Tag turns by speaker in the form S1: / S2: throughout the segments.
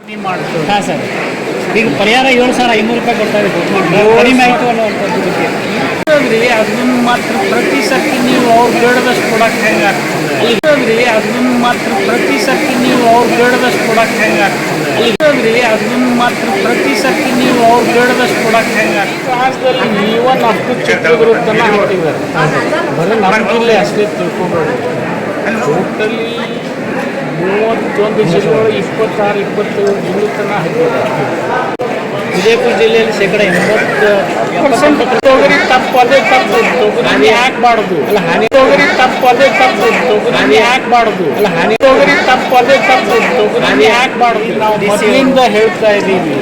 S1: ನೀವು
S2: ಹಾಂ ಸರ್. ಈಗ ಪರಿಹಾರ ಏಳು ಸಾವಿರ ಐನೂರು ರೂಪಾಯಿ ಕೊಡ್ತಾ ಇದೆ
S1: ಅದನ್ನ ಮಾತ್ರ ಪ್ರತಿ ಸರ್ತಿ ನೀವು ಅವ್ರು ಬೇಡದಷ್ಟು ಕೊಡಕ್ಕೆ ಹೆಂಗೆ ಆಗ್ತದೆ? ಅದನ್ನ ಮಾತ್ರ ಪ್ರತಿ ಸರ್ತಿ ನೀವು ಅವ್ರು ಬೇಡದಷ್ಟು ಕೊಡಕ್ಕೆ ಹೆಂಗೆ ಆಗ್ತದೆ? ಅದನ್ನ ಮಾತ್ರ ಪ್ರತಿ ಸರ್ತಿ ನೀವು ಅವ್ರು ಬೇಡದಷ್ಟು ಕೊಡಕ್ಕೆ ಹೆಂಗೆ ಆಗ್ತದೆ? ರಾಜ್ಯದಲ್ಲಿ ನೀವನ್ ಅಷ್ಟು ಚಿತ್ರದುರ್ಗ ತನಕ ಹಾಕಿದ್ದಾರೆ. ಬರೀ ನಮ್ಮ ಅಷ್ಟೇ ತಿಳ್ಕೊಬೇಡಿ ಟೋಟಲಿ ಮೂವತ್ತೊಂದು ಜಿಲ್ಲೆಗಳು ಇಪ್ಪತ್ತಾರು ಇಪ್ಪತ್ತೇಳು ಜಿಲ್ಲೆ ತನಕ
S2: ವಿಜಯಪುರ ಜಿಲ್ಲೆಯಲ್ಲಿ ಶೇಕಡ ಎಂಬತ್ತು
S1: ಪರ್ಸೆಂಟ್ ತೊಗರಿ ತಪ್ಪು ಅದೇ ತಪ್ಪು. ತೊಗರಿ ಹಾಕ್ಬಾರ್ದು
S2: ಅಲ್ಲ ಹಾನಿ.
S1: ತೊಗರಿ ತಪ್ಪು ಅದೇ ತಪ್ಪು. ತೊಗರಿ ಹಾಕ್ಬಾರ್ದು
S2: ಅಲ್ಲ ಹಾನಿ.
S1: ತೊಗರಿ ತಪ್ಪು ಅದೇ ತಪ್ಪು. ತೊಗರಿ ಹಾಕ್ಬಾರ್ದು ನಾವು ಮೊದಲಿಂದ ಹೇಳ್ತಾ ಇದ್ದೀವಿ.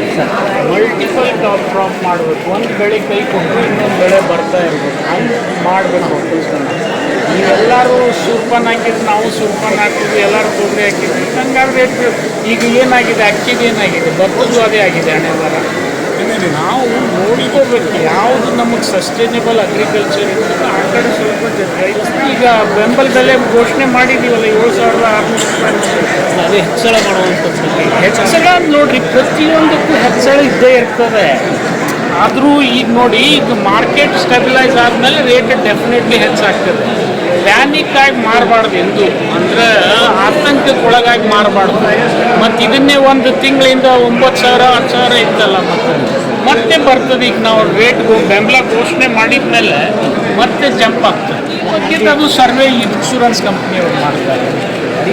S1: ಮಲ್ಟಿಪಲ್ ಕ್ರಾಪ್ ಮಾಡಬೇಕು. ಒಂದು ಬೆಳೆ ಕೈ ಕೊಟ್ಟು ಇನ್ನೊಂದು ಬೆಳೆ ಬರ್ತಾ ಇರ್ಬೇಕು. ಹಂಗೆ ಮಾಡಬೇಕು. ನೀವೆಲ್ಲರೂ ಸೂರ್ಪನ್ ಹಾಕಿದ್ರು ನಾವು ಸೂರ್ಪನ್ ಹಾಕಿದ್ವಿ ಎಲ್ಲರೂ ತೊಂದರೆ ಹಾಕಿದ್ವಿ ಹಂಗಾದ್ರೆ ಈಗ ಏನಾಗಿದೆ ಅಕ್ಕಿದು ಏನಾಗಿದೆ ಭತ್ತದ್ದು ಅದೇ ಆಗಿದೆ ಹಣೆ ಬರ ನಾವು ನೋಡ್ಕೋಬೇಕು ಯಾವುದು ನಮಗೆ ಸಸ್ಟೈನೇಬಲ್ ಅಗ್ರಿಕಲ್ಚರ್ ಇರ್ತದೆ ಆ ಕಡೆ ಸ್ವಲ್ಪ ಈಗ ಬೆಂಬಲ ಬೆಲೆ ಘೋಷಣೆ ಮಾಡಿದ್ದೀವಲ್ಲ ಏಳು ಸಾವಿರದ ಆರುನೂರು ರೂಪಾಯಿ.
S2: ಅದೇ ಹೆಚ್ಚಳ ಮಾಡುವಂಥದ್ದು.
S1: ಹೆಚ್ಚಳ ನೋಡ್ರಿ ಪ್ರತಿಯೊಂದಕ್ಕೂ ಹೆಚ್ಚಳ ಇದ್ದೇ ಇರ್ತದೆ. ಆದರೂ ಈಗ ನೋಡಿ, ಈಗ ಮಾರ್ಕೆಟ್ ಸ್ಟೆಬಿಲೈಸ್ ಆದಮೇಲೆ ರೇಟ್ ಡೆಫಿನೆಟ್ಲಿ ಹೆಚ್ಚಾಗ್ತದೆ. ಪ್ಯಾನಿಕ್ ಆಗಿ ಮಾರಬಾರ್ದು ಎಂದು. ಅಂದ್ರೆ ಆತಂಕಕ್ಕೆ ಒಳಗಾಗಿ ಮಾರಬಾರ್ದು. ಮತ್ತು ಇದನ್ನೇ ಒಂದು ತಿಂಗಳಿಂದ ಒಂಬತ್ತು ಸಾವಿರ, ಹತ್ತು ಸಾವಿರ ಇತ್ತಲ್ಲ ಮತ್ತೆ. ಮತ್ತೆ ಬರ್ತದೆ ಈಗ ನಾವು ರೇಟ್ ಬೆಂಬಲ ಘೋಷಣೆ ಮಾಡಿದ ಮೇಲೆ ಮತ್ತೆ ಜಂಪ್ ಆಗ್ತದೆ. ಅದು ಸರ್ವೆ ಇನ್ಶೂರೆನ್ಸ್ ಕಂಪ್ನಿಯವ್ರು ಮಾಡ್ತಾರೆ.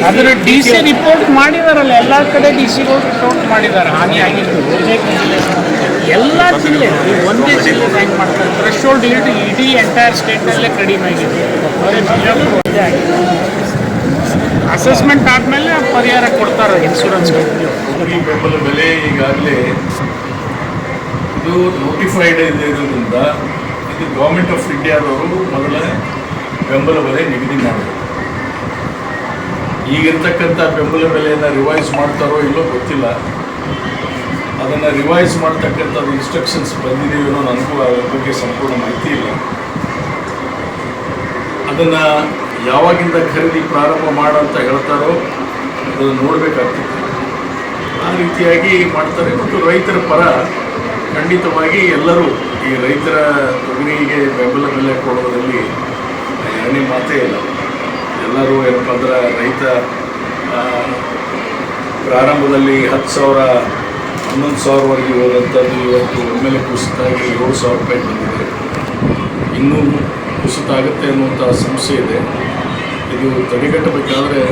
S1: ಅದರ ಡಿ ಸಿ ರಿಪೋರ್ಟ್ ಮಾಡಿದಾರಲ್ಲ, ಎಲ್ಲ ಕಡೆ ಡಿ ಸಿಗಳು ರಿಪೋರ್ಟ್ ಮಾಡಿದ್ದಾರೆ ಹಾನಿ ಆಗಿದ್ದು ಎಲ್ಲ ಜಿಲ್ಲೆ ಒಂದೇ ಜಿಲ್ಲೆ ಬ್ಯಾಂಕ್ ಮಾಡ್ತಾರೆ. ಥ್ರೆಶೋಲ್ಡ್ ಇಡೀ ಇಡೀ ಎಂಟೈರ್ ಸ್ಟೇಟ್ನಲ್ಲೇ ಕಡಿಮೆ ಆಗಿದೆ. ಅಸೆಸ್ಮೆಂಟ್ ಆದಮೇಲೆ ಪರಿಹಾರ ಕೊಡ್ತಾರೆ ಇನ್ಶೂರೆನ್ಸ್
S3: ಬೆಂಬಲ ಬೆಲೆ ಈಗಾಗಲೇ ಇದು ನೋಟಿಫೈಡ್ ಇರೋದ್ರಿಂದ ಇದು ಗೌರ್ಮೆಂಟ್ ಆಫ್ ಇಂಡಿಯಾದವರು ಮೊದಲ ಬೆಂಬಲ ಬೆಲೆ ನಿಗದಿ ಮಾಡಿದರು. ಈಗಿರ್ತಕ್ಕಂಥ ಬೆಂಬಲ ಬೆಲೆಯನ್ನು ರಿವೈಸ್ ಮಾಡ್ತಾರೋ ಇಲ್ಲೋ ಗೊತ್ತಿಲ್ಲ. ಅದನ್ನು ರಿವೈಸ್ ಮಾಡ್ತಕ್ಕಂಥ ಇನ್ಸ್ಟ್ರಕ್ಷನ್ಸ್ ಬಂದಿದೆಯೋ ನನಗೂ ಅದರ ಬಗ್ಗೆ ಸಂಪೂರ್ಣ ಮಾಹಿತಿ ಇಲ್ಲ. ಅದನ್ನು ಯಾವಾಗಿಂದ ಖರೀದಿ ಪ್ರಾರಂಭ ಮಾಡಂತ ಹೇಳ್ತಾರೋ ಅದನ್ನು ನೋಡಬೇಕಾಗ್ತದೆ. ಆ ರೀತಿಯಾಗಿ ಮಾಡ್ತಾರೆ ಮತ್ತು ರೈತರ ಪರ ಖಂಡಿತವಾಗಿ ಎಲ್ಲರೂ ಈ ರೈತರ ತೊಗರಿಗೆ ಬೆಂಬಲ ಬೆಲೆ ಕೊಡೋದ್ರಲ್ಲಿ ಎರಡನೇ ಮಾತೇ ಇಲ್ಲ. ಎಲ್ಲರೂ ಏನಪ್ಪ ಅಂದ್ರೆ ರೈತ ಪ್ರಾರಂಭದಲ್ಲಿ ಹತ್ತು ಸಾವಿರ ಹನ್ನೊಂದು ಸಾವಿರವರೆಗೆ ಹೋದಂಥದ್ದು ಇವತ್ತು ಒಮ್ಮೆಲೆ ಕುಸಿತಾಗಿ ಏಳು ಸಾವಿರ ರೂಪಾಯಿ ಬಂದಿದೆ. ಇನ್ನೂ ಕುಸಿತ ಆಗುತ್ತೆ ಅನ್ನುವಂಥ ಸಮಸ್ಯೆ ಇದೆ. ಇದು ತಡೆಗಟ್ಟಬೇಕಾದ್ರೆ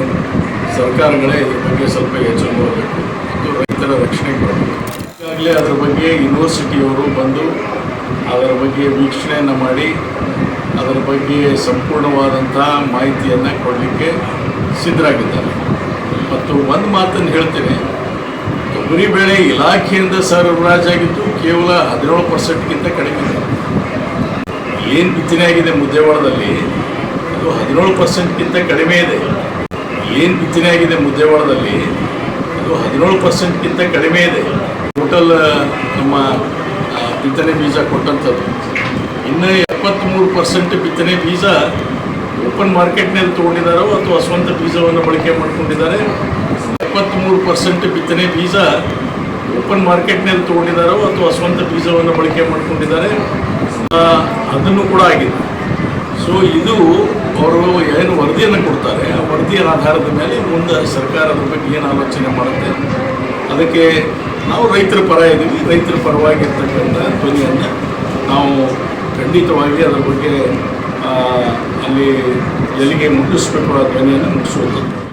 S3: ಸರ್ಕಾರಗಳೇ ಇದ್ರ ಬಗ್ಗೆ ಸ್ವಲ್ಪ ಎಚ್ಚರ ಮಾಡಬೇಕು. ಮತ್ತು ರೈತರ ರಕ್ಷಣೆ ಬರಬೇಕು. ಈಗಾಗಲೇ ಅದರ ಬಗ್ಗೆ ಯೂನಿವರ್ಸಿಟಿಯವರು ಬಂದು ಅದರ ಬಗ್ಗೆ ವೀಕ್ಷಣೆಯನ್ನು ಮಾಡಿ, ಅದರ ಬಗ್ಗೆ ಸಂಪೂರ್ಣವಾದಂಥ ಮಾಹಿತಿಯನ್ನು ಕೊಡಲಿಕ್ಕೆ ಸಿದ್ಧರಾಗಿದ್ದಾರೆ. ಮತ್ತು ಒಂದು ಮಾತನ್ನು ಹೇಳ್ತೇನೆ. ತೊಗರಿ ಬೆಳೆ ಇಲಾಖೆಯಿಂದ ಸರಬರಾಜಾಗಿದ್ದು ಕೇವಲ ಹದಿನೇಳು ಪರ್ಸೆಂಟ್ಗಿಂತ ಕಡಿಮೆ. ಇದೆ ಏನು ಬಿತ್ತನೆ ಆಗಿದೆ ಮುದ್ದೇವಾಡದಲ್ಲಿ ಅದು ಹದಿನೇಳು ಪರ್ಸೆಂಟ್ಗಿಂತ ಕಡಿಮೆ ಇದೆ. ಏನು ಬಿತ್ತನೆ ಆಗಿದೆ ಮುದ್ದೇವಾಡದಲ್ಲಿ ಅದು ಹದಿನೇಳು ಪರ್ಸೆಂಟ್ಗಿಂತ ಕಡಿಮೆ ಇದೆ. ಟೋಟಲ್ ನಮ್ಮ ಬಿತ್ತನೆ ಬೀಜ ಕೊಟ್ಟಂಥದ್ದು. ಇನ್ನು ಎಪ್ಪತ್ತ್ಮೂರು ಪರ್ಸೆಂಟ್ ಬಿತ್ತನೆ ಬೀಜ ಓಪನ್ ಮಾರ್ಕೆಟ್ನಲ್ಲಿ ತೊಗೊಂಡಿದ್ದಾರೋ ಅಥವಾ ಸ್ವಂತ ಬೀಜವನ್ನು ಬಳಕೆ ಮಾಡ್ಕೊಂಡಿದ್ದಾರೆ? ಎಪ್ಪತ್ತ್ಮೂರು ಪರ್ಸೆಂಟ್ ಬಿತ್ತನೆ ಬೀಜ ಓಪನ್ ಮಾರ್ಕೆಟ್ನಲ್ಲಿ ತೊಗೊಂಡಿದ್ದಾರೋ ಅಥವಾ ಸ್ವಂತ ಬೀಜವನ್ನು ಬಳಕೆ ಮಾಡಿಕೊಂಡಿದ್ದಾರೆ ಅದನ್ನು ಕೂಡ ಆಗಿದೆ. ಸೊ ಇದು ಅವರು ಏನು ವರದಿಯನ್ನು ಕೊಡ್ತಾರೆ, ಆ ವರದಿಯ ಆಧಾರದ ಮೇಲೆ ಮುಂದೆ ಸರ್ಕಾರದ ಬಗ್ಗೆ ಏನು ಆಲೋಚನೆ ಮಾಡುತ್ತೆ, ಅದಕ್ಕೆ ನಾವು ರೈತರ ಪರ ಇದ್ದೀವಿ, ರೈತರ ಪರವಾಗಿರ್ತಕ್ಕಂಥ ಧ್ವನಿಯನ್ನು ನಾವು ಖಂಡಿತವಾಗಿ ಅದರ ಬಗ್ಗೆ ಅಲ್ಲಿ ಎಲ್ಲಿಗೆ ಮುಟ್ಟಿಸ್ಬೇಕು ಆ ಧ್ವನಿಯನ್ನು ಮುಟ್ಟಿಸುವಂಥದ್ದು.